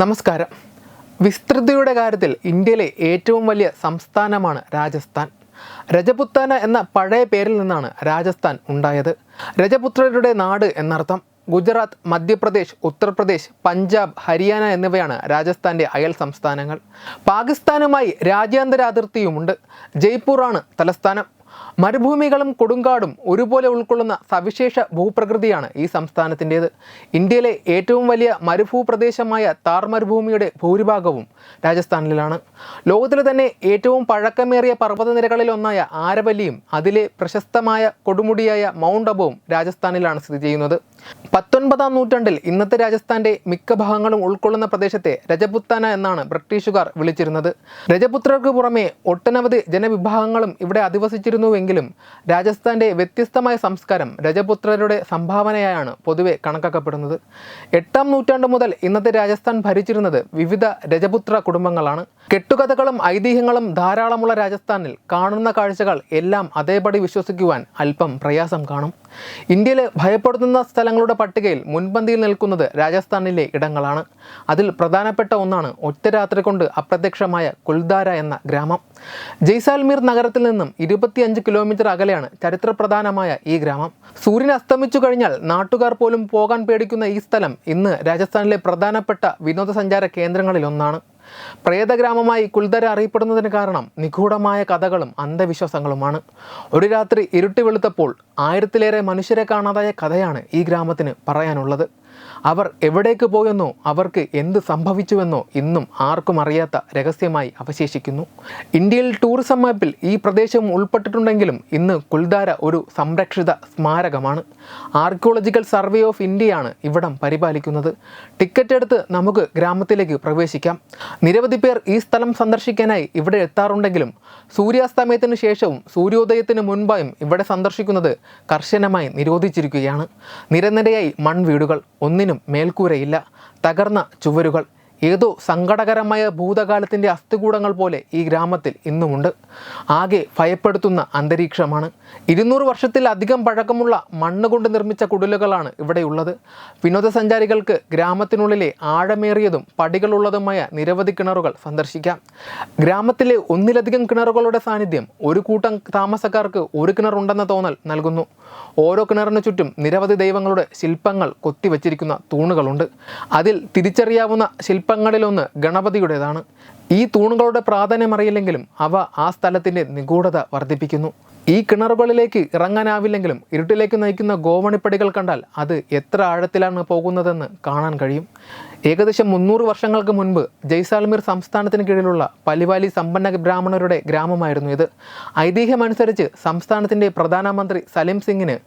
നമസ്കാരം. വിസ്തൃതിയുടെ കാര്യത്തിൽ ഇന്ത്യയിലെ ഏറ്റവും വലിയ സംസ്ഥാനമാണ് രാജസ്ഥാൻ. രജപുത്താന എന്ന പഴയ പേരിൽ നിന്നാണ് രാജസ്ഥാൻ ഉണ്ടായത്. രജപുത്രരുടെ നാട് എന്നർത്ഥം ഗുജറാത്ത് മധ്യപ്രദേശ് ഉത്തർപ്രദേശ് പഞ്ചാബ് ഹരിയാന എന്നിവയാണ് രാജസ്ഥാന്റെ അയൽ സംസ്ഥാനങ്ങൾ. പാകിസ്ഥാനുമായി രാജ്യാന്തര അതിർത്തിയുമുണ്ട്. ജയ്പൂറാണ് തലസ്ഥാനം. മരുഭൂമികളും കൊടുങ്കാടും ഒരുപോലെ ഉൾക്കൊള്ളുന്ന സവിശേഷ ഭൂപ്രകൃതിയാണ് ഈ സംസ്ഥാനത്തിന്റേത്. ഇന്ത്യയിലെ ഏറ്റവും വലിയ മരുഭൂപ്രദേശമായ താർ മരുഭൂമിയുടെ ഭൂരിഭാഗവും രാജസ്ഥാനിലാണ്. ലോകത്തിലെ തന്നെ ഏറ്റവും പഴക്കമേറിയ പർവതനിരകളിലൊന്നായ ആരവല്ലിയും അതിലെ പ്രശസ്തമായ കൊടുമുടിയായ മൗണ്ട് അബുവും രാജസ്ഥാനിലാണ് സ്ഥിതി ചെയ്യുന്നത്. പത്തൊൻപതാം നൂറ്റാണ്ടിൽ ഇന്നത്തെ രാജസ്ഥാന്റെ മിക്ക ഭാഗങ്ങളും ഉൾക്കൊള്ളുന്ന പ്രദേശത്തെ രജപുത്താന എന്നാണ് ബ്രിട്ടീഷുകാർ വിളിച്ചിരുന്നത്. രജപുത്രർക്ക് പുറമെ ഒട്ടനവധി ജനവിഭാഗങ്ങളും ഇവിടെ അധിവസിച്ചിരുന്നുവെങ്കിലും രാജസ്ഥാന്റെ വ്യത്യസ്തമായ സംസ്കാരം രജപുത്രരുടെ സംഭാവനയായാണ് പൊതുവെ കണക്കാക്കപ്പെടുന്നത്. എട്ടാം നൂറ്റാണ്ട് മുതൽ ഇന്നത്തെ രാജസ്ഥാൻ ഭരിച്ചിരുന്നത് വിവിധ രജപുത്ര കുടുംബങ്ങളാണ്. കെട്ടുകഥകളും ഐതിഹ്യങ്ങളും ധാരാളമുള്ള രാജസ്ഥാനിൽ കാണുന്ന കാഴ്ചകൾ എല്ലാം അതേപടി വിശ്വസിക്കുവാൻ അല്പം പ്രയാസം കാണും. ഇന്ത്യയിൽ ഭയപ്പെടുത്തുന്ന സ്ഥലങ്ങളുടെ പട്ടികയിൽ മുൻപന്തിയിൽ നിൽക്കുന്നത് രാജസ്ഥാനിലെ ഇടങ്ങളാണ്. അതിൽ പ്രധാനപ്പെട്ട ഒന്നാണ് ഒറ്റ രാത്രി കൊണ്ട് അപ്രത്യക്ഷമായ കുൽദാര എന്ന ഗ്രാമം. ജയ്സാൽമീർ നഗരത്തിൽ നിന്നും ഇരുപത്തിയഞ്ച് കിലോമീറ്റർ അകലെയാണ് ചരിത്രപ്രധാനമായ ഈ ഗ്രാമം. സൂര്യൻ അസ്തമിച്ചു കഴിഞ്ഞാൽ നാട്ടുകാർ പോലും പോകാൻ പേടിക്കുന്ന ഈ സ്ഥലം ഇന്ന് രാജസ്ഥാനിലെ പ്രധാനപ്പെട്ട വിനോദസഞ്ചാര കേന്ദ്രങ്ങളിൽ ഒന്നാണ്. പ്രേതഗ്രാമമായി കുൽദര അറിയപ്പെടുന്നതിന് കാരണം നിഗൂഢമായ കഥകളും അന്ധവിശ്വാസങ്ങളുമാണ്. ഒരു രാത്രി ഇരുട്ടി വെളുത്തപ്പോൾ ആയിരത്തിലേറെ മനുഷ്യരെ കാണാതായ കഥയാണ് ഈ ഗ്രാമത്തിന് പറയാനുള്ളത്. അവർ എവിടേക്ക് പോയെന്നോ അവർക്ക് എന്ത് സംഭവിച്ചുവെന്നോ ഇന്നും ആർക്കും അറിയാത്ത രഹസ്യമായി അവശേഷിക്കുന്നു. ഇന്ത്യയിൽ ടൂറിസം മാപ്പിൽ ഈ പ്രദേശം ഉൾപ്പെട്ടിട്ടുണ്ടെങ്കിലും ഇന്ന് കുൽദാര ഒരു സംരക്ഷിത സ്മാരകമാണ്. ആർക്കിയോളജിക്കൽ സർവേ ഓഫ് ഇന്ത്യയാണ് ഇവിടം പരിപാലിക്കുന്നത്. ടിക്കറ്റ് എടുത്ത് നമുക്ക് ഗ്രാമത്തിലേക്ക് പ്രവേശിക്കാം. നിരവധി പേർ ഈ സ്ഥലം സന്ദർശിക്കാനായി ഇവിടെ എത്താറുണ്ടെങ്കിലും സൂര്യാസ്തമയത്തിന് ശേഷവും സൂര്യോദയത്തിന് മുൻപായും ഇവിടെ സന്ദർശിക്കുന്നത് കർശനമായി നിരോധിച്ചിരിക്കുകയാണ്. നിരനിരയായി മൺവീടുകൾ ഒന്നിനും മേൽക്കൂരയില്ല. തകർന്ന ചുവരുകൾ. ഏതോ സങ്കടകരമായ ഭൂതകാലത്തിന്റെ അസ്ഥികൂടങ്ങൾ പോലെ ഈ ഗ്രാമത്തിൽ ഇന്നുമുണ്ട്. ആകെ ഭയപ്പെടുത്തുന്ന അന്തരീക്ഷമാണ്. ഇരുന്നൂറ് വർഷത്തിലധികം പഴക്കമുള്ള മണ്ണ് കൊണ്ട് നിർമ്മിച്ച കുടിലുകളാണ് ഇവിടെയുള്ളത്. വിനോദസഞ്ചാരികൾക്ക് ഗ്രാമത്തിനുള്ളിലെ ആഴമേറിയതും പടികളുള്ളതുമായ നിരവധി കിണറുകൾ സന്ദർശിക്കാം. ഗ്രാമത്തിലെ ഒന്നിലധികം കിണറുകളുടെ സാന്നിധ്യം ഒരു കൂട്ടം താമസക്കാർക്ക് ഒരു കിണറുണ്ടെന്ന തോന്നൽ നൽകുന്നു. ഓരോ കിണറിനു ചുറ്റും നിരവധി ദൈവങ്ങളുടെ ശില്പങ്ങൾ കൊത്തിവച്ചിരിക്കുന്ന തൂണുകളുണ്ട്. അതിൽ തിരിച്ചറിയാവുന്ന ശില്പങ്ങളിലൊന്ന് ഗണപതിയുടേതാണ്. ഈ തൂണുകളുടെ പ്രാധാന്യം അറിയില്ലെങ്കിലും അവ ആ സ്ഥലത്തിന്റെ നിഗൂഢത വർദ്ധിപ്പിക്കുന്നു. ഈ കിണറുകളിലേക്ക് ഇറങ്ങാനാവില്ലെങ്കിലും ഇരുട്ടിലേക്ക് നയിക്കുന്ന ഗോവണിപ്പടികൾ കണ്ടാൽ അത് എത്ര ആഴത്തിലാണ് പോകുന്നതെന്ന് കാണാൻ കഴിയും. ഏകദേശം മുന്നൂറ് വർഷങ്ങൾക്ക് മുൻപ് ജയ്സാൽമീർ സംസ്ഥാനത്തിന് കീഴിലുള്ള പലിവാലി സമ്പന്ന ബ്രാഹ്മണരുടെ ഗ്രാമമായിരുന്നു ഇത്. ഐതിഹ്യമനുസരിച്ച് സംസ്ഥാനത്തിന്റെ പ്രധാനമന്ത്രി സലിം സിംഗിന്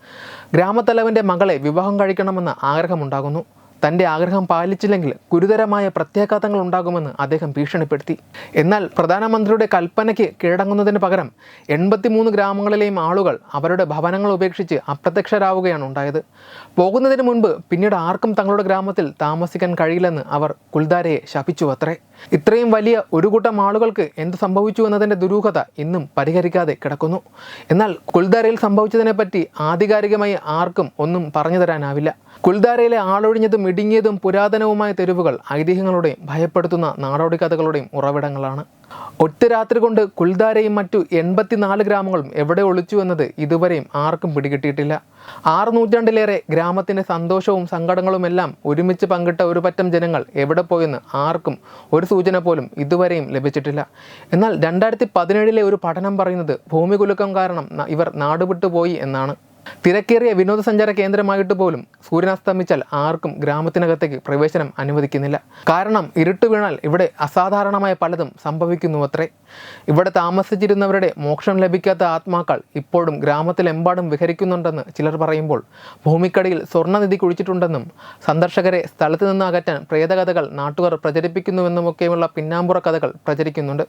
ഗ്രാമത്തലവന്റെ മകളെ വിവാഹം കഴിക്കണമെന്ന ആഗ്രഹമുണ്ടാകുന്നു. തന്റെ ആഗ്രഹം പാലിച്ചില്ലെങ്കിൽ ഗുരുതരമായ പ്രത്യാഘാതങ്ങൾ ഉണ്ടാകുമെന്ന് അദ്ദേഹം ഭീഷണിപ്പെടുത്തി. എന്നാൽ പ്രധാനമന്ത്രിയുടെ കൽപ്പനയ്ക്ക് കീഴടങ്ങുന്നതിന് പകരം എൺപത്തിമൂന്ന് ഗ്രാമങ്ങളിലെയും ആളുകൾ അവരുടെ ഭവനങ്ങൾ ഉപേക്ഷിച്ച് അപ്രത്യക്ഷരാവുകയാണ് ഉണ്ടായത്. പോകുന്നതിന് മുൻപ് പിന്നീട് ആർക്കും തങ്ങളുടെ ഗ്രാമത്തിൽ താമസിക്കാൻ കഴിയില്ലെന്ന് അവർ കുൽദാരയെ ശപിച്ചു അത്രേ. ഇത്രയും വലിയ ഒരു കൂട്ടം ആളുകൾക്ക് എന്ത് സംഭവിച്ചു എന്നതിന്റെ ദുരൂഹത ഇന്നും പരിഹരിക്കാതെ കിടക്കുന്നു. എന്നാൽ കുൽദാരയിൽ സംഭവിച്ചതിനെപ്പറ്റി ആധികാരികമായി ആർക്കും ഒന്നും പറഞ്ഞു തരാനാവില്ല. കുൽദാരയിലെ ആളൊഴിഞ്ഞതും ഇടുങ്ങിയതും പുരാതനവുമായ തെരുവുകൾ ഐതിഹ്യങ്ങളുടെയും ഭയപ്പെടുത്തുന്ന നാടോടി കഥകളുടെയും ഉറവിടങ്ങളാണ്. ഒറ്റ രാത്രി കൊണ്ട് കുൽദാരയും മറ്റു എൺപത്തിനാല് ഗ്രാമങ്ങളും എവിടെ ഒളിച്ചു എന്നത് ഇതുവരെയും ആർക്കും പിടികിട്ടിയിട്ടില്ല. ആറ് നൂറ്റാണ്ടിലേറെ ഗ്രാമത്തിന്റെ സന്തോഷവും സങ്കടങ്ങളുമെല്ലാം ഒരുമിച്ച് പങ്കിട്ട ഒരു പറ്റം ജനങ്ങൾ എവിടെ പോയെന്ന് ആർക്കും ഒരു സൂചന പോലും ഇതുവരെയും ലഭിച്ചിട്ടില്ല. എന്നാൽ രണ്ടായിരത്തി പതിനേഴിലെ ഒരു പഠനം പറയുന്നത് ഭൂമികുലുക്കം കാരണം ഇവർ നാടുവിട്ടുപോയി എന്നാണ്. തിരക്കേറിയ വിനോദസഞ്ചാര കേന്ദ്രമായിട്ട് പോലും സൂര്യനസ്തമിച്ചാൽ ആർക്കും ഗ്രാമത്തിനകത്തേക്ക് പ്രവേശനം അനുവദിക്കുന്നില്ല. കാരണം ഇരുട്ട് വീണാൽ ഇവിടെ അസാധാരണമായ പലതും സംഭവിക്കുന്നു അത്രേ ഇവിടെ താമസിച്ചിരുന്നവരുടെ മോക്ഷം ലഭിക്കാത്ത ആത്മാക്കൾ ഇപ്പോഴും ഗ്രാമത്തിലെമ്പാടും വിഹരിക്കുന്നുണ്ടെന്ന് ചിലർ പറയുമ്പോൾ ഭൂമിക്കടിയിൽ സ്വർണനിധി കുഴിച്ചിട്ടുണ്ടെന്നും സന്ദർശകരെ സ്ഥലത്ത് നിന്ന് അകറ്റാൻ പ്രേതകഥകൾ നാട്ടുകാർ പ്രചരിപ്പിക്കുന്നുവെന്നുമൊക്കെയുള്ള പിന്നാമ്പുറ കഥകൾ പ്രചരിക്കുന്നുണ്ട്.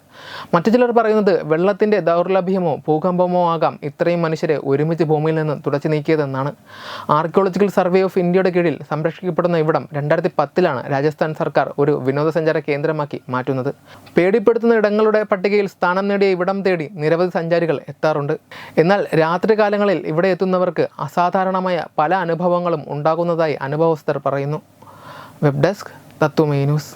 മറ്റു ചിലർ പറയുന്നത് വെള്ളത്തിന്റെ ദൗർലഭ്യമോ ഭൂകമ്പമോ ആകാം. ഇത്രയും മനുഷ്യരെ ഒരുമിച്ച് ഭൂമിയിൽ നിന്ന് തുടച്ചു നീക്കിയതെന്നാണ്. ആർക്കിയോളജിക്കൽ സർവേ ഓഫ് ഇന്ത്യയുടെ കീഴിൽ സംരക്ഷിക്കപ്പെടുന്ന ഇവിടം രണ്ടായിരത്തി പത്തിലാണ് രാജസ്ഥാൻ സർക്കാർ ഒരു വിനോദസഞ്ചാര കേന്ദ്രമാക്കി മാറ്റുന്നത്. പേടിപ്പെടുത്തുന്ന ഇടങ്ങളുടെ പട്ടികയിൽ സ്ഥാനം നേടിയ ഇവിടം തേടി നിരവധി സഞ്ചാരികൾ എത്താറുണ്ട്. എന്നാൽ രാത്രികാലങ്ങളിൽ ഇവിടെ എത്തുന്നവർക്ക് അസാധാരണമായ പല അനുഭവങ്ങളും ഉണ്ടാകുന്നതായി അനുഭവസ്ഥർ പറയുന്നു. Web desk തത്വമേ news